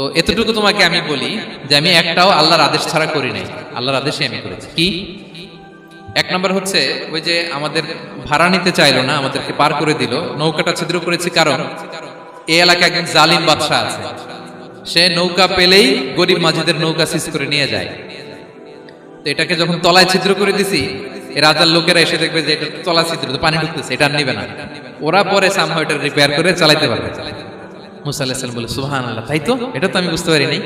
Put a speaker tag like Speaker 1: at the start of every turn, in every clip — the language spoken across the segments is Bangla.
Speaker 1: তো এতটুকু তোমাকে আমি বলি যে আমি একটাও আল্লাহর আদেশ ছাড়া করি নাই। আল্লাহর আদেশে আমি করেছি। কি? এক নম্বর হচ্ছে ওই যে আমাদের ভাড়া নিতে চাইলো না, আমাদেরকে পার করে দিল। নৌকাটা ছিদ্র করেছি কারণ এই এলাকায় একজন জালিম বাদশাহ আছে। সে নৌকা পেলেই গরিব মাঝিদের নৌকা সিজ করে নিয়ে যায়। তো এটাকে যখন তলায় ছিদ্র করে দিছি রাজার লোকেরা এসে দেখবে যে এটা তলা ছিদ্র পানি ঢুকতেছে, এটা নিবে না। ওরা পরে সামহ এটা রিপেয়ার করে চালাইতে পারবে। মুসা আলাহিসাল্লাম বলে সুহান আল্লাহ তাই তো? এটা তো আমি বুঝতে পারি নাই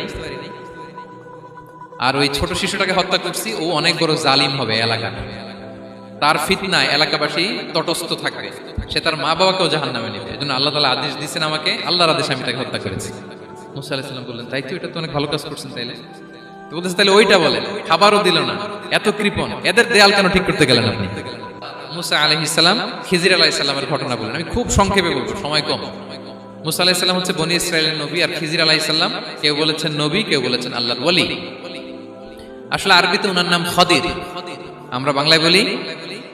Speaker 1: আর ওই ছোট শিশুটাকে হত্যা করছি, ও অনেক বড় জালিম হবে এলাকা তার ফিতনায় এলাকাবাসী তটস্থ থাকবে। সে তার মা বাবাকেও জাহান নামে নেবে। এই জন্য আল্লাহ তালা আদেশ দিয়েছেন আমাকে, আল্লাহর আদেশে আমি তাকে হত্যা করেছি। মুসা আলাহিসাল্লাম বললেন, তাই তো, এটা তো অনেক ভালো কাজ করছেন তাইলে। তো বলতেছে তাহলে ওইটা বলেন, খাবারও দিল না। এত কৃপণ, এদের দেয়াল কেন ঠিক করতে গেলেন আপনি? মুসা আলহিসাল্লাম খিজির আলাহিসাল্লামের ঘটনা বলেন আমি খুব সংক্ষেপে বলব, সময় কম। মুসা আলাহিসাল্লাম হচ্ছে বনি ইসরায়েলের নবী আর খিজির আলাহিসাল্লাম কেউ বলেছেন নবী, কেউ বলেছেন আল্লাহর ওলি। আসলে আরবিতে ওনার নাম খদির। আমরা বাংলায় বলি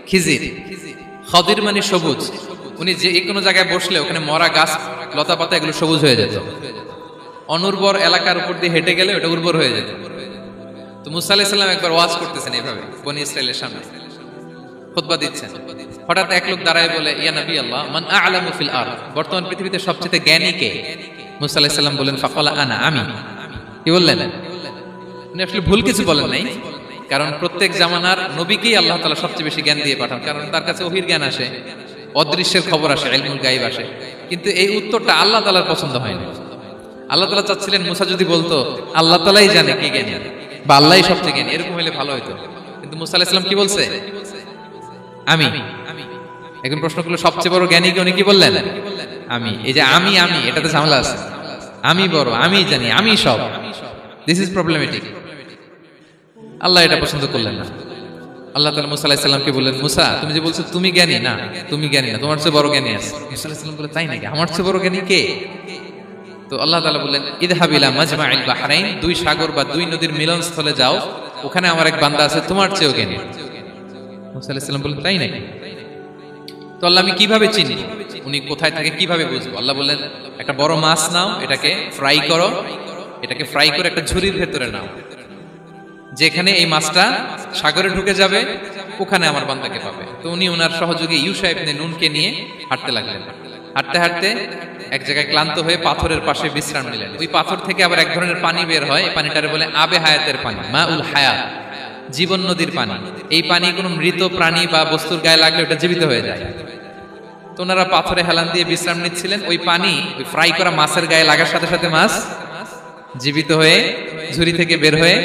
Speaker 1: খিজির। খদির মানে সবুজ। উনি যে কোনো জায়গায় বসলে ওখানে মরা গাছ, লতা পাতা এগুলো সবুজ হয়ে যেত। অনুর্বর এলাকার উপর দিয়ে হেঁটে গেলে ওটা উর্বর হয়ে যেত। তো মুসা আলাহিসাল্লাম একবার ওয়াজ করতেছেন এইভাবে, বনি ইসরায়েলের সামনে। খুতবা দিচ্ছেন। হঠাৎ এক লোক দাঁড়ায় বলে, ইয়া নবী আল্লাহ, মান আ'লামু ফিল আরদ? বর্তমান পৃথিবীতে সবচেয়ে জ্ঞানী কে? মুসা আলাইহিস সালাম বলেন ফাকালা আনা আমি। কি বললেন? উনি আসলে ভুল কিছু বলেন নাই, কারণ প্রত্যেক জামানার নবীকেই আল্লাহ তাআলা সবচেয়ে বেশি জ্ঞান দিয়ে পাঠান, কারণ তার কাছে ওহির জ্ঞান আসে, অদৃশ্যের খবর আসে, ইলমুল গায়ব আসে। কিন্তু এই উত্তরটা আল্লাহ তাআলার পছন্দ হয়নি। আল্লাহ তাআলা চাচ্ছিলেন, মুসা যদি বলতো, আল্লাহ তাআলাই জানে কে জ্ঞানী বা আল্লাহই সবচেয়ে জ্ঞানী। এরকম হলে ভালো হতো কিন্তু মুসা আলাইহিস সালাম কি বলছে? আমি। এখন প্রশ্ন করল, সবচেয়ে বড় জ্ঞানী উনি কি বললেন? আমি। এই যে আমি আমি, এটাতে ঝামেলা আছে। আমি বড়, আমি জানি, আমি সব। দিস ইজ প্রবলেমেটিক আল্লাহ এটা পছন্দ করলেন না। আল্লাহ তালা মুসা আলাহিসাল্লামকে বললেন, মুসা, তুমি যে বলছো তুমি জ্ঞানী, না, তুমি জ্ঞানী না, তোমার চেয়ে বড় জ্ঞানী আছে। মুসা আলাহিসাল্লাম বলে তাই নাকি? আমার চেয়ে বড় জ্ঞানী কে? তো আল্লাহ তালা বললেন ইদহাবিলা মাজমা ইল বাহরাইন, দুই সাগর বা দুই নদীর মিলনস্থলে যাও, ওখানে আমার এক বান্দা আছে, তোমার চেয়েও জ্ঞানী। মুসা আলাহিসাল্লাম বললেন, তাই নাকি? তো আল্লাহ আমি কীভাবে চিনি? উনি কোথায় থাকে কীভাবে বুঝব? আল্লাহ বললেন, একটা বড় মাছ নাও, এটাকে ফ্রাই করো, এটাকে ফ্রাই করে একটা ঝুড়ির ভেতরে নাও। যেখানে এই মাছটা সাগরে ঢুকে যাবে, ওখানে আমার বান্দাকে পাবে। তো উনি ওনার সহযোগী ইউসা ইবনে নুনকে নিয়ে হাঁটতে লাগলেন। হাঁটতে হাঁটতে এক জায়গায় ক্লান্ত হয়ে পাথরের পাশে বিশ্রাম নিলেন। ওই পাথর থেকে আবার এক ধরনের পানি বের হয়। পানিটারে বলে আবে হায়াতের পানি মা উল হায়াত। জীবন নদীর পানি। এই পানি কোনো মৃত প্রাণী বা বস্তুর গায়ে লাগলে ওটা জীবিত হয়ে যায়। তো ওনারা পাথরে হেলান দিয়ে বিশ্রাম নিচ্ছিলেন। ওই পানি ফ্রাই করা মাছের গায়ে লাগার সাথে সাথে মাছ জীবিত হয়ে ঝুড়ি থেকে বের হয়ে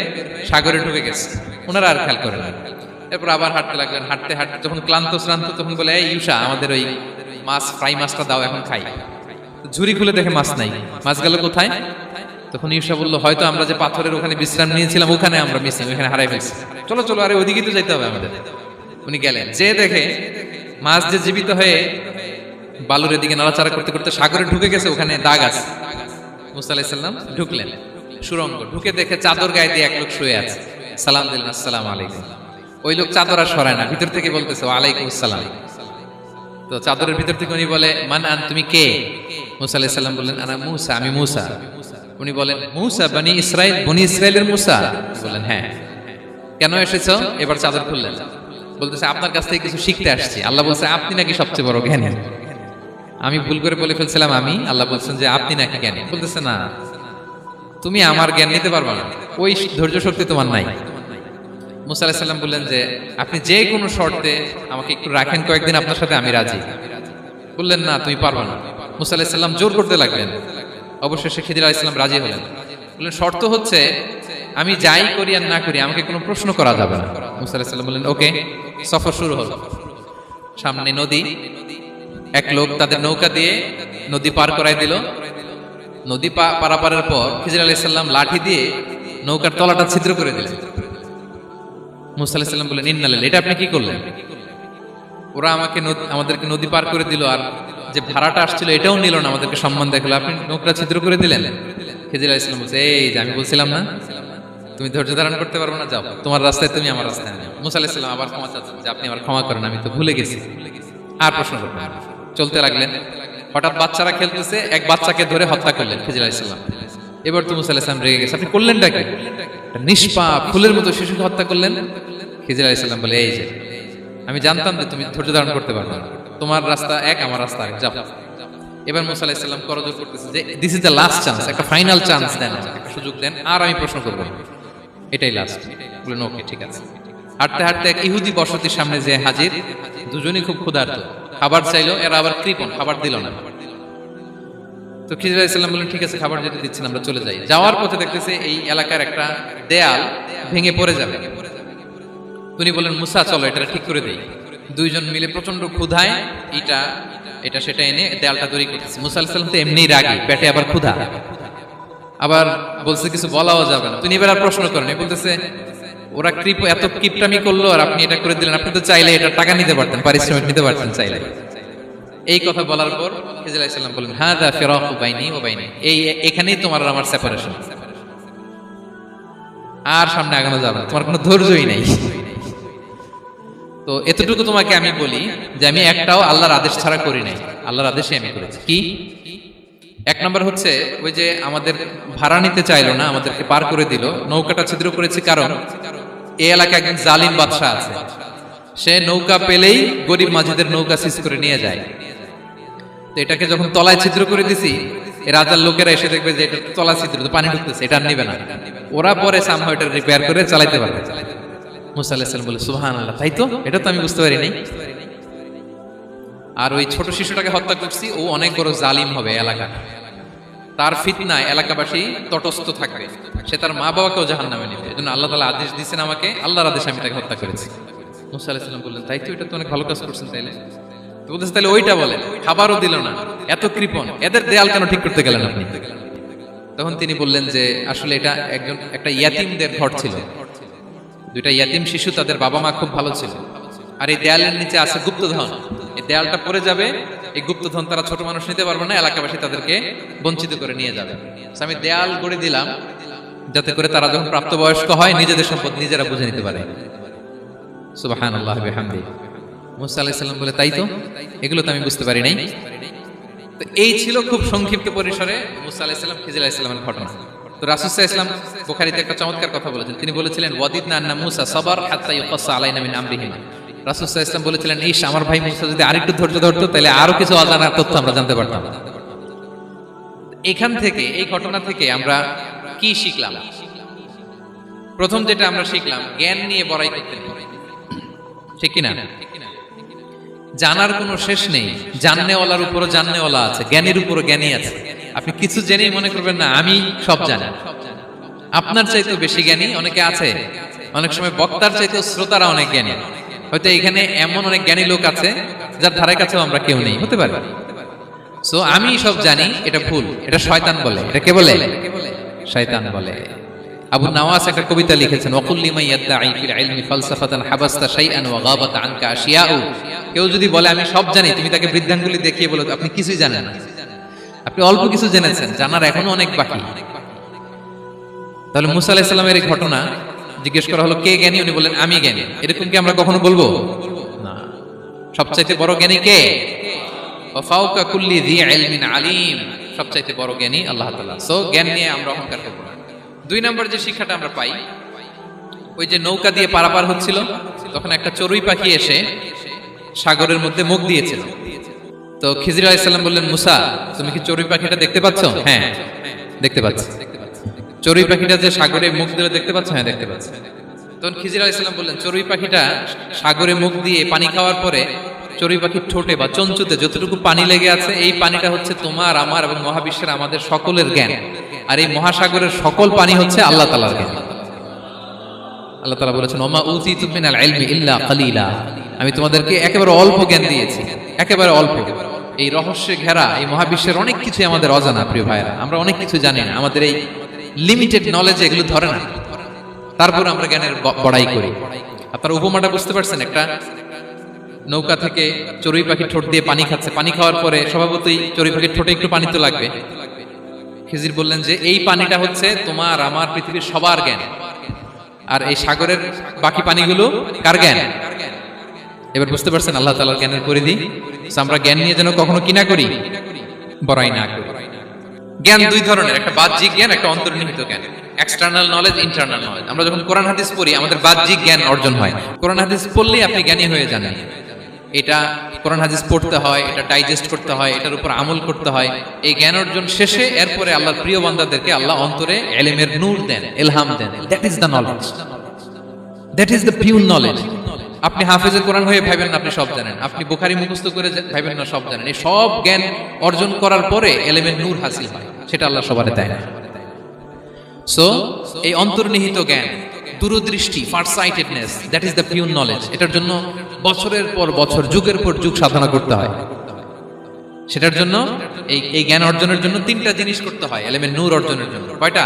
Speaker 1: সাগরে ঢুকে গেছে। ওনারা আর খেয়াল করেন। এরপর আবার হাঁটতে লাগলেন। হাঁটতে হাঁটতে যখন ক্লান্ত, শ্রান্ত, তখন বলে, এই ইউসা আমাদের ওই মাছ, ফ্রাই মাছটা দাও, এখন খাই। ঝুড়ি খুলে দেখে মাছ নাই। মাছ গেল কোথায়? তখন ইউসা বলল, হয়তো আমরা যে পাথরের ওখানে বিশ্রাম নিয়েছিলাম, ওখানে আমরা মিসিং ওখানে হারাই ফেলছি। চলো চলো, আরে ওইদিকে তো যাইতে হবে আমাদের। উনি গেলেন। যে দেখে মাছ যে জীবিত হয়ে বালুরের দিকে নাড়াচাড়া করতে করতে সাগরে ঢুকে গেছে, ওখানে দাগ আছে। মুসা আলাইসাল্লাম ঢুকলেন। সুরঙ্গ। ঢুকে দেখে চাদর গায়ে দিয়ে এক লোক শুয়ে আছে। সালাম দিলেন আসসালাম আলাইকুম। ওই লোক চাদর আর সরায় না, ভিতর থেকে বলতেছে, ওয়ালাইকুম আসসালাম। তো চাদরের ভিতর থেকে উনি বলে, মান আন, তুমি কে? মুসা আলাইসাল্লাম বললেন, আনা মুসা, আমি মুসা। উনি বলেন, মুসা, বানি ইসরায়েল বনি ইসরায়েলের মুসা? বললেন হ্যাঁ। কেন এসেছ? এবার চাদর খুললেন। বলতেছে, আপনার কাছ থেকে কিছু শিখতে আসছি। আল্লাহ বলছে, আপনি নাকি সবচেয়ে বড় জ্ঞানী? আমি ভুল করে বলে ফেলছিলাম আমি। আল্লাহ বলছেন যে, আপনি নাকি জ্ঞানী? বলতেছে, না। তুমি আমার জ্ঞান নিতে পারবে না। ওই ধৈর্য শক্তি তোমার নাই। মুসা বললেন যে, আপনি যে কোনো শর্তে আমাকে একটু রাখেন, কয়েকদিন আপনার সাথে আমি রাজি। বললেন, না, তুমি পারবে না। মুসা আলাহিসাল্লাম জোর করতে লাগলেন। অবশেষে খিদির আলাইসাল্লাম রাজি হলেন। বললেন, শর্ত হচ্ছে আমি যাই করি আর না করি, আমাকে কোনো প্রশ্ন করা যাবে না। মুসা আলাহিসাল্লাম বললেন, ওকে, সফর শুরু হলো। সামনে নদী, এক লোক তাদের নৌকা দিয়ে নদী পার করাই দিল। নদী পারাপারের পর খিজির আলাইসাল্লাম লাঠি দিয়ে নৌকার তলাটা ছিদ্র করে দিলেন। মুসা বললেন ইন্নালিল এটা আপনি কি করলেন? ওরা আমাকে আমাদেরকে নদী পার করে দিল আর যে ভাড়াটা আসছিল এটাও নিল না, আমাদেরকে সম্মান দেখাল। আপনি নোকরা ছিদ্র করে দিলেন। খেজির ইসলাম বলছে, এই যে আমি বলছিলাম না, তুমি ধৈর্য ধারণ করতে পারব না, যাও। তোমার রাস্তায় তুমি আমার রাস্তায় আনো মুসা আবার ক্ষমা চাচ্ছেন যে, আপনি আমার ক্ষমা করেন, আমি তো ভুলে গেছি। আর প্রশ্ন করবেন চলতে লাগলেন। হঠাৎ বাচ্চারা খেলতেছে, এক বাচ্চাকে ধরে হত্যা করলেন খেজির ইসলাম এবার তো মুসা রেগে গেছে। আপনি করলেন কি? একটা নিষ্পাপ ফুলের মতো শিশুকে হত্যা করলেন। খিজির আলাইসাল্লাম বলে, এই যে, আমি জানতাম যে তুমি ধৈর্য ধারণ করতে পারবে না। তোমার রাস্তা এক, আমার রাস্তা এক, যাও। এবার মুসা আলাইসাল্লাম করজোর করতেছে যে this is the last chance একটা ফাইনাল চান্স দেন, একটা সুযোগ দেন, আর আমি প্রশ্ন করব। এটাই লাস্ট বললেন ওকে ঠিক আছে। হাঁটতে হাঁটতে এক ইহুদি বসতির সামনে যে হাজির, দুজনই খুব ক্ষুধার্ত। খাবার চাইলো, এরা আবার কৃপণ, খাবার দিল না। তো খিজির আলাইসাল্লাম বললেন, ঠিক আছে, খাবার যেতে দিচ্ছেন, আমরা চলে যাই। যাওয়ার পথে দেখতেছে এই এলাকার একটা দেয়াল ভেঙে পড়ে যাবে। উনি বললেন, মুসা, চলো এটা ঠিক করে দেই। দুইজন মিলে প্রচণ্ড ক্ষুধায় এটা এটা, সেটা এনে দেয়ালটা তৈরি করতেছে। মুসা আলাইসাল্লাম তো এমনি রাগি, পেটে আবার ক্ষুধা। আবার বলছে, কিছু বলাও যাবে না। তিনি এবার আর প্রশ্ন করেন বলতেছে, ওরা কৃপ, এত কিপটামি করল আর আপনি এটা করে দিলেন। আপনি তো চাইলে এটা টাকা নিতে পারতেন, পারিশ্রমিক নিতে পারতেন চাইলে। এই কথা বলার পর খিজির আলাইসাল্লাম বললেন হ্যাঁ দা ফেরাক বাইনি ও বাইনি। এই, এখানেই তোমার আমার সেপারেশন আর সামনে আগানো যাবে না। তোমার কোনো ধৈর্যই নেই। তো এতটুকু তোমাকে আমি বলি যে আমি একটাও আল্লাহর আদেশ ছাড়া করি নাই। আল্লাহর আদেশে আমি করেছি। কি? এক নম্বর হচ্ছে ওই যে আমাদের ভাড়া নিতে চাইলো না, আমাদেরকে পার করে দিল। নৌকাটা ছিদ্র করেছি কারণ এই এলাকায় একজন জালিম বাদশাহ আছে। সে নৌকা পেলেই গরিব মাঝিদের নৌকা সিজ করে নিয়ে যায়। তো এটাকে যখন তলায় ছিদ্র করে দিছি রাজার লোকেরা এসে দেখবে যে এটা তলা ছিদ্র, তো পানি ঢুকতেছে, এটা নিবে না। ওরা পরে সামহাও এটা রিপেয়ার করে চালাইতে পারবে। মুসা বলে সুহান আল্লাহ তাই তো? এটা তো আমি বুঝতে পারি নাই আর ওই ছোট শিশুটাকে হত্যা করছি, ও অনেক বড় জালিম হবে এলাকা তার এলাকাবাসী তটস্থ থাকবে সে তার মা বাবাকেও জাহান নামে নেবে। এজন্য আল্লাহ তালা আদেশ দিচ্ছেন আমাকে, আল্লাহর আদেশ আমি তাকে হত্যা করেছি। মুসা আলাহিসাল্লাম বললেন, তাই তো এটা তো অনেক ভালো কাজ করছেন তাইলে? বলতেছে তাহলে ওইটা বলেন, খাবারও দিল না। এত কৃপণ, এদের দেয়াল কেন ঠিক করতে গেলেন আপনি? তখন তিনি বললেন যে, আসলে এটা একজন, একটা ইয়াতিমদের ঘর ছিল। দুইটা ইয়াতিম শিশু তাদের বাবা মা খুব ভালো ছিল। আর এই দেয়ালের নিচে আছে গুপ্তধন। এই দেয়ালটা পড়ে যাবে, এই গুপ্তধন তারা ছোট মানুষ নিতে পারবে না, এলাকাবাসী তাদেরকে বঞ্চিত করে নিয়ে যাবে। আমি দেয়াল গড়ে দিলাম, যাতে করে তারা যখন প্রাপ্তবয়স্ক হয়, নিজেদের সম্পদ নিজেরা বুঝে নিতে পারে। সুবাহান আল্লাহ বলে, তাই তো? এগুলো তো আমি বুঝতে পারি নাই। তো এই ছিল খুব সংক্ষিপ্ত পরিসরে মুসা আলাইসাল্লাম আলাইসাল্লামের ঘটনা। তো রাসুসাহ ইসলাম বুখারিতে একটা চমৎকার কথা বলেছেন। তিনি বলেছিলেন ওয়াদিদ না আন্না মুসা সবার হাত্তা ইউকাসা আলাইনা মিন আমরিহিমা। রাসুসাহ ইসলাম বলেছিলেন ইস আমার ভাই মুসা, যদি আরেকটু ধৈর্য ধরতো, তাহলে আরও কিছু অজানা তথ্য আমরা জানতে পারতাম। এখান থেকে, এই ঘটনা থেকে আমরা কি শিখলাম? প্রথম যেটা আমরা শিখলাম, জ্ঞান নিয়ে বড়াই করতে। ঠিক কিনা? জানার কোনো শেষ নেই। জাননেওয়ালার উপরও জাননেওয়ালা আছে, জ্ঞানের উপরও জ্ঞানী আছে। আপনি কিছু জেনেই মনে করবেন না, আমি সব জানি। আপনার চাইতেও বেশি জ্ঞানী অনেকে আছে। অনেক সময় বক্তার চাইতেও শ্রোতারা অনেক জ্ঞানী। হয়তো এখানে এমন অনেক জ্ঞানী লোক আছে, যার ধারে কাছেও আমরা কেউ নেই। হতে পারে। সো আমি সব জানি, এটা ভুল। এটা শয়তান বলে। এটা কে বলে? শয়তান বলে। আবু নাওয়াস একটা কবিতা লিখেছেন ওয়াকুল্লি মাই ইয়াদদাই ফিল ইলমি ফালসাফাতান হাবাস্তা শাইআন ওয়া গাবাত আনকা আশিয়াউ। কেউ যদি বলে, আমি সব জানি, তুমি তাকে বৃদ্ধাঙ্গুলি দেখিয়ে বলো, আপনি কিছুই জানেন না। আপনি অল্প কিছু জেনেছেন জানার এখনও অনেক বাকি। তাহলে মুসা আলাইহিস এই ঘটনা জিজ্ঞেস করা হলো কে জ্ঞানী? উনি বললেন আমি জ্ঞানী। এরকম কি আমরা কখনো বলব? না। সবচাইতে বড় জ্ঞানী কে? ফাওকা কুল্লি ইলমিন আলিম। সবচাইতে বড় জ্ঞানী আল্লাহ তাআলা। সো জ্ঞান নিয়ে আমরা অহংকার করব না। দুই নম্বর যে শিক্ষাটা আমরা পাই ওই যে নৌকা দিয়ে পারাপার হচ্ছিল তখন একটা চড়ুই পাখি এসে সাগরের মধ্যে মুখ দিয়েছিল। তো খিজির আলাইসাল্লাম বললেন, মুসা, তুমি কি চড়ুই পাখিটা দেখতে পাচ্ছ? হ্যাঁ দেখতে পাচ্ছি। চড়ুই পাখিটা যে সাগরে মুখ দিলে দেখতে পাচ্ছ? হ্যাঁ দেখতে পাচ্ছি। তখন খিজির আলাইসাল্লাম বললেন, চড়ুই পাখিটা সাগরে মুখ দিয়ে পানি খাওয়ার পরে চড়ুই পাখির ঠোঁটে বা চঞ্চুতে যতটুকু পানি লেগে আছে, এই পানিটা হচ্ছে তোমার, আমার এবং মহাবিশ্বের, আমাদের সকলের জ্ঞান। আর এই মহাসাগরের সকল পানি হচ্ছে আল্লাহ তালার জ্ঞান। আল্লাহ তালা বলেছেন, ওমা উতি ইলমি ইল্লা কালিলা। আমি তোমাদেরকে একেবারে অল্প জ্ঞান দিয়েছি, একেবারে অল্প। এই রহস্যে ঘেরা, এই মহাবিশ্বের অনেক কিছু আমাদের অজানা, প্রিয় ভাইরা আমরা অনেক কিছু জানি না, আমাদের এই লিমিটেড নলেজ এগুলো ধরে না। তারপর আমরা জ্ঞানের বড়াই করি। আপনারা উপমাটা বুঝতে পারছেন, একটা নৌকা থেকে চড়ুই পাখি ঠোঁট দিয়ে পানি খাচ্ছে। পানি খাওয়ার পরে স্বভাবতই চড়ুই পাখির ঠোঁটে একটু পানি তো লাগবে। খিজির বললেন যে, এই পানিটা হচ্ছে তোমার, আমার পৃথিবীর সবার জ্ঞান। আর এই সাগরের বাকি পানিগুলো কার জ্ঞান? এবার বুঝতে পারছেন আল্লাহ তালার জ্ঞানের পরিধি? আমরা জ্ঞান নিয়ে যেন কখনো কিনা করি? বড়াই না করি। জ্ঞান দুই ধরনের, একটা বাহ্যিক জ্ঞান, একটা অন্তর্নিহিত জ্ঞান। এক্সটার্নাল নলেজ ইন্টারনাল নলেজ আমরা যখন কোরআন হাদিস পড়ি, আমাদের বাহ্যিক জ্ঞান অর্জন হয়। কোরআন হাদিস পড়লেই আপনি জ্ঞানী হয়ে যান। এটা কোরআন হাদিস পড়তে হয়, এটা ডাইজেস্ট করতে হয়, এটার উপর আমল করতে হয়। এই জ্ঞান অর্জন শেষে এরপরে আল্লাহর প্রিয় বান্দাদেরকে আল্লাহ অন্তরে এলেমের নূর দেন, এলহাম দেন। That is the knowledge that is the pure knowledge আপনি হাফেজে কোরআন হয়ে ভাবেন না, আপনি সব জানেন। আপনি বুখারি মুখস্থ করে ভাবেন না, সব জানেন। এই সব জ্ঞান অর্জন করার পরে এলেমের নূর হাসিল হয়, সেটা আল্লাহ সবারে দেয় না। সো এই অন্তর্নিহিত জ্ঞান, দূরদৃষ্টি farsightedness that is the pure knowledge এটার জন্য বছরের পর বছর, যুগের পর যুগ সাধনা করতে হয়। সেটার জন্য এই জ্ঞান অর্জনের জন্য তিনটা জিনিস করতে হয়, এলেমের নূর অর্জনের জন্য। কয়টা?